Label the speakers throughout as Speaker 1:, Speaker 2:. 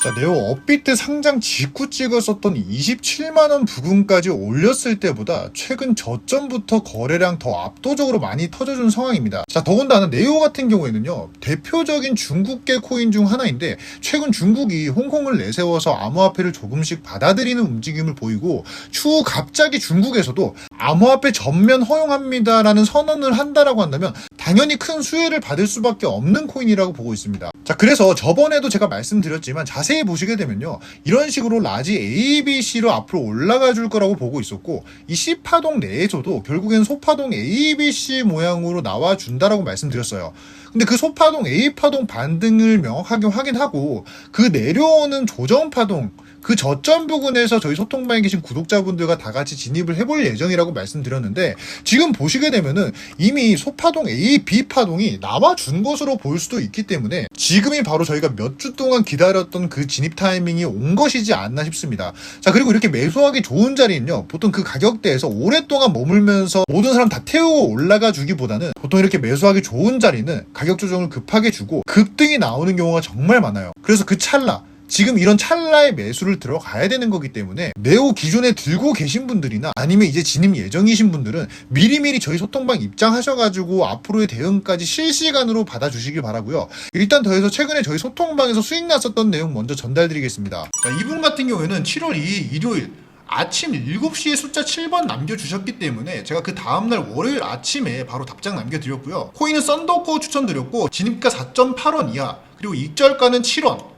Speaker 1: 자, 네오 업비트 상장 직후 찍었었던 27만원 부근까지 올렸을 때보다 최근 저점부터 거래량 더 압도적으로 많이 터져준 상황입니다. 자, 더군다나 네오 같은 경우에는요, 대표적인 중국계 코인 중 하나인데, 최근 중국이 홍콩을 내세워서 암호화폐를 조금씩 받아들이는 움직임을 보이고, 추후 갑자기 중국에서도 암호화폐 전면 허용합니다라는 선언을 한다라고 한다면, 당연히 큰 수혜를 받을 수밖에 없는 코인이라고 보고 있습니다. 자, 그래서 저번에도 제가 말씀드렸지만 자세 히 보시게 되면요. 이런 식으로 라지 ABC로 앞으로 올라가 줄 거라고 보고 있었고, 이 C파동 내에서도 결국엔 소파동 ABC 모양으로 나와 준다라고 말씀드렸어요. 근데 그 소파동 A파동 반등을 명확하게 확인하고 그 내려오는 조정파동 그 저점 부근에서 저희 소통방에 계신 구독자분들과 다 같이 진입을 해볼 예정이라고 말씀드렸는데 지금 보시게 되면은 이미 소파동 A, B 파동이 나와준 것으로 볼 수도 있기 때문에 지금이 바로 저희가 몇 주 동안 기다렸던 그 진입 타이밍이 온 것이지 않나 싶습니다. 자 그리고 이렇게 매수하기 좋은 자리는요 보통 그 가격대에서 오랫동안 머물면서 모든 사람 다 태우고 올라가 주기보다는 보통 이렇게 매수하기 좋은 자리는 가격 조정을 급하게 주고 급등이 나오는 경우가 정말 많아요. 그래서 그 찰나 지금 이런 찰나의 매수를 들어가야 되는 거기 때문에 네오 기존에 들고 계신 분들이나 아니면 이제 진입 예정이신 분들은 미리미리 저희 소통방 입장하셔가지고 앞으로의 대응까지 실시간으로 받아주시길 바라고요. 일단 더해서 최근에 저희 소통방에서 수익 났었던 내용 먼저 전달드리겠습니다. 자, 이분 같은 경우에는 7월 2일 일요일 아침 7시에 숫자 7번 남겨주셨기 때문에 제가 그 다음날 월요일 아침에 바로 답장 남겨드렸고요. 코인은 썬더코 추천드렸고 진입가 4.8원 이하 그리고 익절가는 7원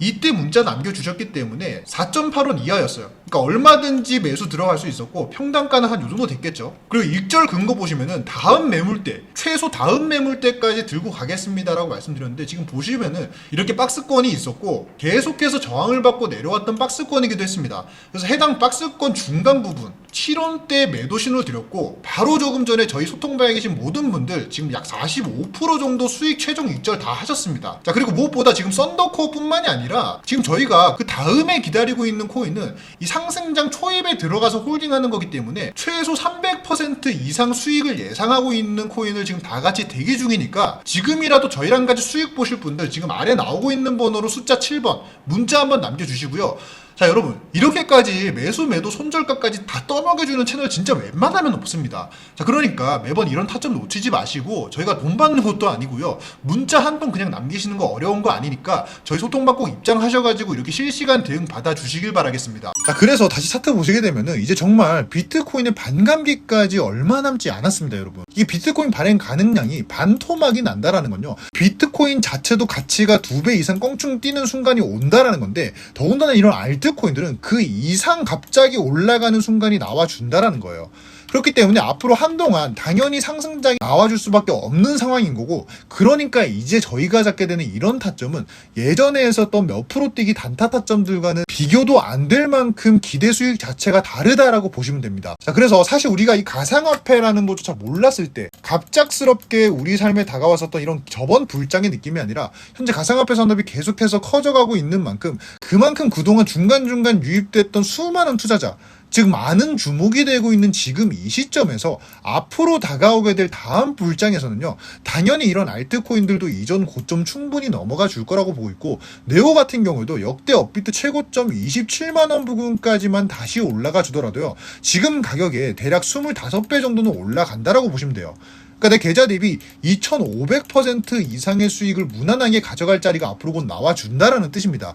Speaker 1: 이때 문자 남겨주셨기 때문에 4.8원 이하였어요. 그러니까 얼마든지 매수 들어갈 수 있었고 평단가는 한 요 정도 됐겠죠. 그리고 일절 근거 보시면은 다음 매물대 최소 다음 매물대까지 들고 가겠습니다라고 말씀드렸는데 지금 보시면은 이렇게 박스권이 있었고 계속해서 저항을 받고 내려왔던 박스권이기도 했습니다. 그래서 해당 박스권 중간 부분 7원 대 매도 신호 드렸고 바로 조금 전에 저희 소통방에 계신 모든 분들 지금 약 45% 정도 수익 최종 익절 다 하셨습니다. 자 그리고 무엇보다 지금 썬더코어뿐만이 아니라 지금 저희가 그 다음에 기다리고 있는 코인은 이 상승장 초입에 들어가서 홀딩하는 거기 때문에 최소 300% 이상 수익을 예상하고 있는 코인을 지금 다 같이 대기 중이니까 지금이라도 저희랑 같이 수익 보실 분들 지금 아래 나오고 있는 번호로 숫자 7번 문자 한번 남겨주시고요. 자 여러분 이렇게까지 매수 매도 손절가까지 다 떠먹여주는 채널 진짜 웬만하면 없습니다. 자 그러니까 매번 이런 타점 놓치지 마시고 저희가 돈 받는 것도 아니고요. 문자 한번 그냥 남기시는 거 어려운 거 아니니까 저희 소통방 꼭 입장하셔가지고 이렇게 실시간 대응 받아주시길 바라겠습니다. 자 그래서 다시 차트 보시게 되면은 이제 정말 비트코인의 반감기까지 얼마 남지 않았습니다 여러분. 이 비트코인 발행 가능량이 반토막이 난다라는 건요. 비트코인 자체도 가치가 두 배 이상 껑충 뛰는 순간이 온다라는 건데 더군다나 이런 알트 비트코인들은 그 이상 갑자기 올라가는 순간이 나와준다라는 거예요. 그렇기 때문에 앞으로 한동안 당연히 상승장이 나와줄 수밖에 없는 상황인 거고 그러니까 이제 저희가 잡게 되는 이런 타점은 예전에 했었던 몇 프로 뛰기 단타 타점들과는 비교도 안 될 만큼 기대 수익 자체가 다르다라고 보시면 됩니다. 자 그래서 사실 우리가 이 가상화폐라는 것조차 몰랐을 때 갑작스럽게 우리 삶에 다가왔었던 이런 저번 불장의 느낌이 아니라 현재 가상화폐 산업이 계속해서 커져가고 있는 만큼 그만큼 그동안 중간중간 유입됐던 수많은 투자자 즉 많은 주목이 되고 있는 지금 이 시점에서 앞으로 다가오게 될 다음 불장에서는요 당연히 이런 알트코인들도 이전 고점 충분히 넘어가 줄 거라고 보고 있고 네오 같은 경우도 역대 업비트 최고점 27만 원 부근까지만 다시 올라가 주더라도요 지금 가격에 대략 25배 정도는 올라간다라고 보시면 돼요. 그러니까 내 계좌 대비 2,500% 이상의 수익을 무난하게 가져갈 자리가 앞으로 곧 나와준다라는 뜻입니다.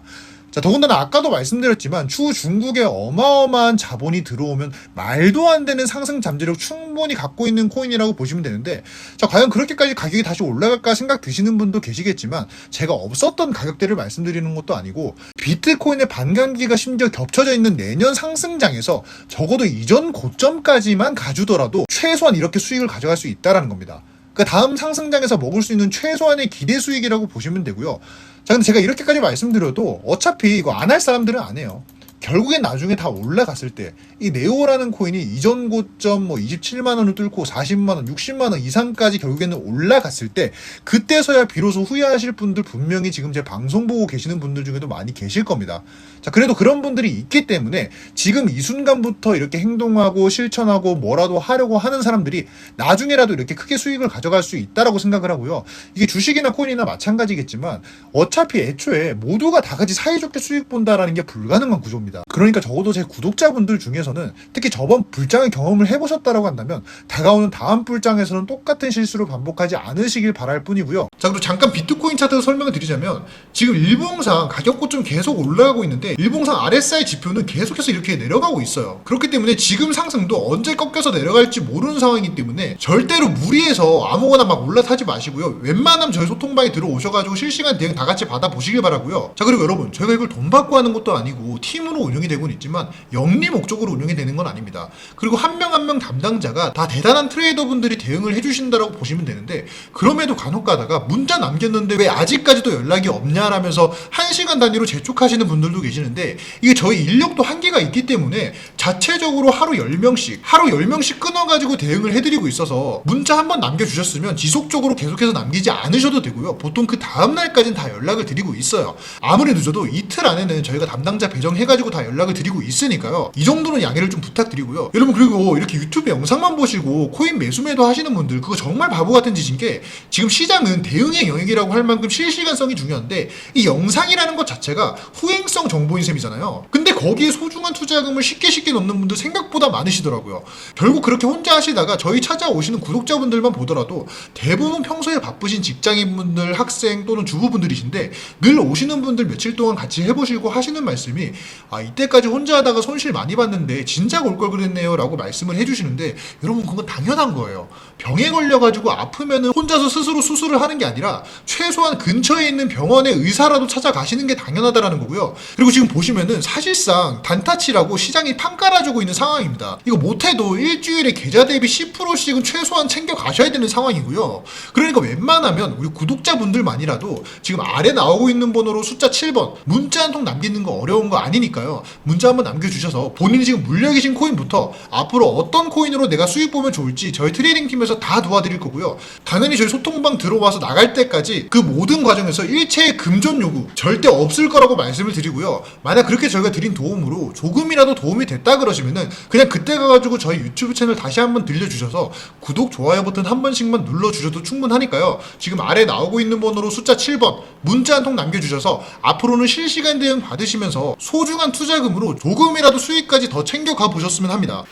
Speaker 1: 자, 더군다나 아까도 말씀드렸지만 추후 중국에 어마어마한 자본이 들어오면 말도 안 되는 상승 잠재력 충분히 갖고 있는 코인이라고 보시면 되는데 자, 과연 그렇게까지 가격이 다시 올라갈까 생각 드시는 분도 계시겠지만 제가 없었던 가격대를 말씀드리는 것도 아니고 비트코인의 반감기가 심지어 겹쳐져 있는 내년 상승장에서 적어도 이전 고점까지만 가주더라도 최소한 이렇게 수익을 가져갈 수 있다라는 겁니다. 그 다음 상승장에서 먹을 수 있는 최소한의 기대 수익이라고 보시면 되고요. 자, 근데 제가 이렇게까지 말씀드려도 어차피 이거 안 할 사람들은 안 해요. 결국엔 나중에 다 올라갔을 때 이 네오라는 코인이 이전 고점 뭐 27만 원을 뚫고 40만 원, 60만 원 이상까지 결국에는 올라갔을 때 그때서야 비로소 후회하실 분들 분명히 지금 제 방송 보고 계시는 분들 중에도 많이 계실 겁니다. 자, 그래도 그런 분들이 있기 때문에 지금 이 순간부터 이렇게 행동하고 실천하고 뭐라도 하려고 하는 사람들이 나중에라도 이렇게 크게 수익을 가져갈 수 있다라고 생각을 하고요. 이게 주식이나 코인이나 마찬가지겠지만 어차피 애초에 모두가 다 같이 사이좋게 수익 본다라는 게 불가능한 구조입니다. 그러니까 적어도 제 구독자분들 중에서는 특히 저번 불장의 경험을 해보셨다라고 한다면 다가오는 다음 불장에서는 똑같은 실수를 반복하지 않으시길 바랄 뿐이고요. 자 그리고 잠깐 비트코인 차트 설명을 드리자면 지금 일봉상 가격 고점 계속 올라가고 있는데 일봉상 RSI 지표는 계속해서 이렇게 내려가고 있어요. 그렇기 때문에 지금 상승도 언제 꺾여서 내려갈지 모르는 상황이기 때문에 절대로 무리해서 아무거나 막 올라타지 마시고요. 웬만하면 저희 소통방에 들어오셔가지고 실시간 대응 다 같이 받아보시길 바라고요. 자 그리고 여러분 저희가 이걸 돈 받고 하는 것도 아니고 팀으로 운영이 되고는 있지만 영리 목적으로 운영이 되는 건 아닙니다. 그리고 한명 한 명 담당자가 다 대단한 트레이더 분들이 대응을 해주신다라고 보시면 되는데 그럼에도 간혹 가다가 문자 남겼는데 왜 아직까지도 연락이 없냐라면서 한 시간 단위로 재촉하시는 분들도 계시는데 이게 저희 인력도 한계가 있기 때문에 자체적으로 하루 10명씩 하루 10명씩 끊어가지고 대응을 해드리고 있어서 문자 한 번 남겨주셨으면 지속적으로 계속해서 남기지 않으셔도 되고요. 보통 그 다음날까지는 다 연락을 드리고 있어요. 아무리 늦어도 이틀 안에는 저희가 담당자 배정해가지고 다 연락을 드리고 있으니까요. 이 정도는 양해를 좀 부탁드리고요. 여러분 그리고 이렇게 유튜브 영상만 보시고 코인 매수매도 하시는 분들 그거 정말 바보 같은 짓인 게 지금 시장은 대응의 영역이라고 할 만큼 실시간성이 중요한데 이 영상이라는 것 자체가 후행성 정보인 셈이잖아요. 근데 거기에 소중한 투자금을 쉽게 쉽게 넣는 분들 생각보다 많으시더라고요. 결국 그렇게 혼자 하시다가 저희 찾아오시는 구독자분들만 보더라도 대부분 평소에 바쁘신 직장인분들, 학생 또는 주부분들이신데 늘 오시는 분들 며칠 동안 같이 해보시고 하시는 말씀이 아 이때까지 혼자 하다가 손실 많이 봤는데 진작 올 걸 그랬네요 라고 말씀을 해주시는데 여러분 그건 당연한 거예요. 병에 걸려가지고 아프면은 혼자서 스스로 수술을 하는 게 아니라 최소한 근처에 있는 병원의 의사라도 찾아가시는 게 당연하다라는 거고요. 그리고 지금 보시면은 사실상 단타치라고 시장이 판 깔아주고 있는 상황입니다. 이거 못해도 일주일에 계좌 대비 10%씩은 최소한 챙겨 가셔야 되는 상황이고요. 그러니까 웬만하면 우리 구독자분들만이라도 지금 아래 나오고 있는 번호로 숫자 7번 문자 한 통 남기는 거 어려운 거 아니 니까요. 문자 한번 남겨주셔서 본인이 지금 물려 계신 코인부터 앞으로 어떤 코인으로 내가 수익 보면 좋을지 저희 트레이딩 팀에서 다 도와드릴 거고요. 당연히 저희 소통방 들어와서 나갈 때까지 그 모든 과정에서 일체의 금전 요구 절대 없을 거라고 말씀을 드리고요. 만약 그렇게 저희가 드린 도움으로 조금이라도 도움이 됐다 그러시면은 그냥 그때 가가지고 저희 유튜브 채널 다시 한번 들려주셔서 구독 좋아요 버튼 한 번씩만 눌러주셔도 충분하니까요. 지금 아래 나오고 있는 번호로 숫자 7번 문자 한 통 남겨주셔서 앞으로는 실시간 대응 받으시면서 소중한 투자금으로 조금이라도 수익까지 더 챙겨가 보셨으면 합니다.